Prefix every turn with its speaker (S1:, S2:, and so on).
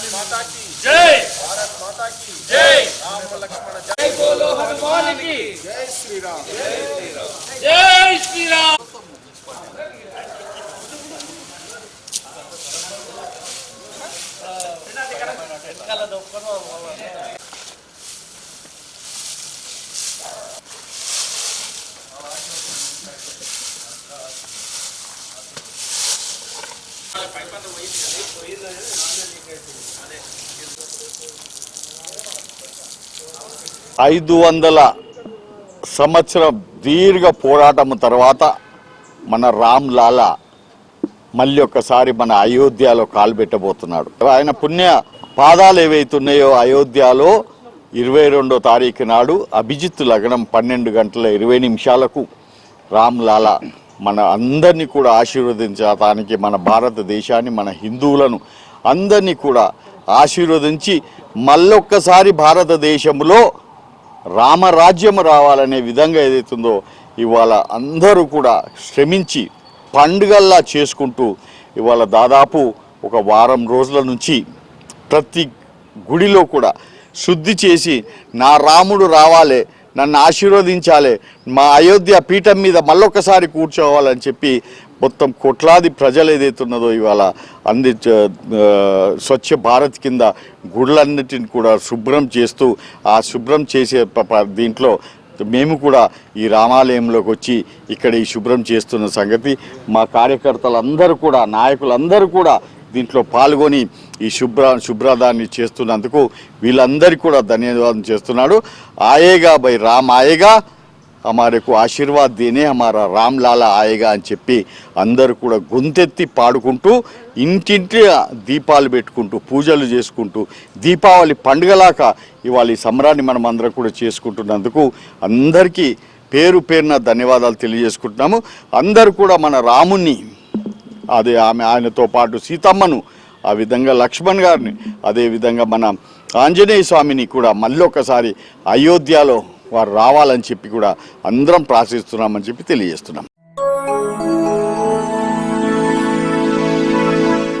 S1: జై. భారత్ మాతా కి జై. రామ లక్ష్మణ జై. బోలో హనుమాన్కి జై శ్రీరామ్ జై శ్రీరామ్. జై శ్రీరామ్.
S2: ఐదు వందల సంవత్సరం దీర్ఘ పోరాటం తర్వాత మన రామ్ లాలా మళ్ళీ ఒక్కసారి మన అయోధ్యలో కాలుపెట్టబోతున్నాడు ఆయన పుణ్య పాదాలు ఏవైతున్నాయో అయోధ్యలో ఇరవై రెండో తారీఖు నాడు అభిజిత్ లగ్నం పన్నెండు గంటల ఇరవై నిమిషాలకు రామ్ లాలా మన అందరినీ కూడా ఆశీర్వదించడానికి మన భారతదేశాన్ని మన హిందువులను అందరినీ కూడా ఆశీర్వదించి మళ్ళొక్కసారి భారతదేశంలో రామరాజ్యం రావాలనే విధంగా ఏదైతుందో ఇవాళ అందరూ కూడా శ్రమించి పండుగల్లా చేసుకుంటూ ఇవాళ దాదాపు ఒక వారం రోజుల నుంచి ప్రతి గుడిలో కూడా శుద్ధి చేసి నా రాముడు రావాలే నన్ను ఆశీర్వదించాలి. మా అయోధ్య పీఠం మీద మళ్ళొకసారి కూర్చోవాలని చెప్పి మొత్తం కోట్లాది ప్రజలు ఏదైతున్నదో ఇవాళ అంది స్వచ్ఛ భారత్ కింద గుళ్ళన్నిటిని కూడా శుభ్రం చేస్తూ ఆ శుభ్రం చేసే దీంట్లో మేము కూడా ఈ రామాలయంలోకి వచ్చి ఇక్కడ ఈ శుభ్రం చేస్తున్న సంగతి మా కార్యకర్తలందరూ కూడా నాయకులందరూ కూడా దీంట్లో పాల్గొని ఈ శుభ్ర శుభ్రదాన్ని చేస్తున్నందుకు వీళ్ళందరికీ కూడా ధన్యవాదం చేస్తున్నాడు. ఆయేగా బై రామ్ ఆయేగా అమారకు ఆశీర్వాద్ దేనే అమారా రామ్ లాలా ఆయేగా అని చెప్పి అందరూ కూడా గొంతెత్తి పాడుకుంటూ ఇంటింటి దీపాలు పెట్టుకుంటూ పూజలు చేసుకుంటూ దీపావళి పండుగలాగా ఇవాళ ఈ సంబరాన్ని మనం అందరం కూడా చేసుకుంటున్నందుకు అందరికీ పేరు పేరున ధన్యవాదాలు తెలియజేసుకుంటున్నాము. అందరూ కూడా మన రాముణ్ణి అదే ఆమె ఆయనతో పాటు సీతమ్మను ఆ విధంగా లక్ష్మణ్ గారిని అదేవిధంగా మన ఆంజనేయ స్వామిని కూడా మళ్ళీ ఒకసారి అయోధ్యలో వారు రావాలని చెప్పి కూడా అందరం ప్రార్థిస్తున్నామని చెప్పి తెలియజేస్తున్నాం.